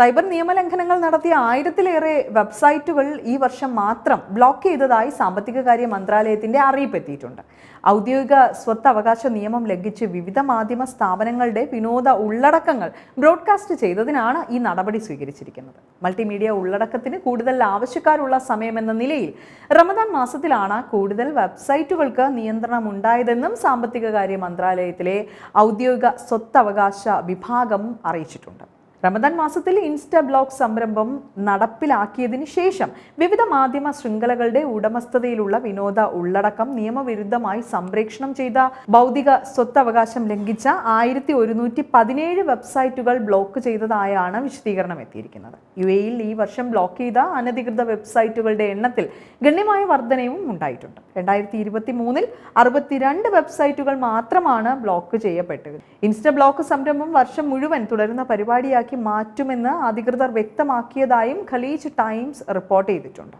Cyber നിയമലംഘനങ്ങൾ നടത്തിയ ആയിരത്തിലേറെ വെബ്സൈറ്റുകൾ ഈ വർഷം മാത്രം ബ്ലോക്ക് ചെയ്തതായി സാമ്പത്തിക കാര്യ മന്ത്രാലയത്തിന്റെ അറിയിപ്പ് എത്തിയിട്ടുണ്ട് ഔദ്യോഗിക സ്വത്തവകാശ നിയമം ലംഘിച്ച് വിവിധ മാധ്യമ സ്ഥാപനങ്ങളുടെ വിനോദ ഉള്ളടക്കങ്ങൾ ബ്രോഡ്കാസ്റ്റ് ചെയ്തതിനാണ് ഈ നടപടി സ്വീകരിച്ചിരിക്കുന്നത്. മൾട്ടിമീഡിയ ഉള്ളടക്കത്തിന് കൂടുതൽ ആവശ്യക്കാരുള്ള സമയമെന്ന നിലയിൽ റമദാൻ മാസത്തിലാണ് കൂടുതൽ വെബ്സൈറ്റുകൾക്ക് നിയന്ത്രണം ഉണ്ടായതെന്നും സാമ്പത്തിക കാര്യ മന്ത്രാലയത്തിലെ ഔദ്യോഗിക സ്വത്തവകാശ വിഭാഗം അറിയിച്ചിട്ടുണ്ട്. റമദാൻ മാസത്തിൽ ഇൻസ്റ്റാ ബ്ലോഗ് സംരംഭം നടപ്പിലാക്കിയതിനു ശേഷം വിവിധ മാധ്യമ ശൃംഖലകളുടെ ഉടമസ്ഥതയിലുള്ള വിനോദ ഉള്ളടക്കം നിയമവിരുദ്ധമായി സംപ്രേക്ഷണം ചെയ്ത ഭൗതിക സ്വത്തവകാശം ലംഘിച്ച ആയിരത്തി ഒരുന്നൂറ്റി പതിനേഴ് വെബ്സൈറ്റുകൾ ബ്ലോക്ക് ചെയ്തതായാണ് വിശദീകരണം എത്തിയിരിക്കുന്നത്. യു എയിൽ ഈ വർഷം ബ്ലോക്ക് ചെയ്ത അനധികൃത വെബ്സൈറ്റുകളുടെ എണ്ണത്തിൽ ഗണ്യമായ വർധനയും ഉണ്ടായിട്ടുണ്ട്. രണ്ടായിരത്തി ഇരുപത്തി മൂന്നിൽ അറുപത്തിരണ്ട് വെബ്സൈറ്റുകൾ മാത്രമാണ് ബ്ലോക്ക് ചെയ്യപ്പെട്ടത്. ഇൻസ്റ്റ ബ്ലോക്ക് സംരംഭം വർഷം മുഴുവൻ തുടരുന്ന പരിപാടിയാക്കി മാറ്റുമെന്ന് അധികൃതർ വ്യക്തമാക്കിയതായും ഖലീജ് ടൈംസ് റിപ്പോർട്ട് ചെയ്തിട്ടുണ്ട്.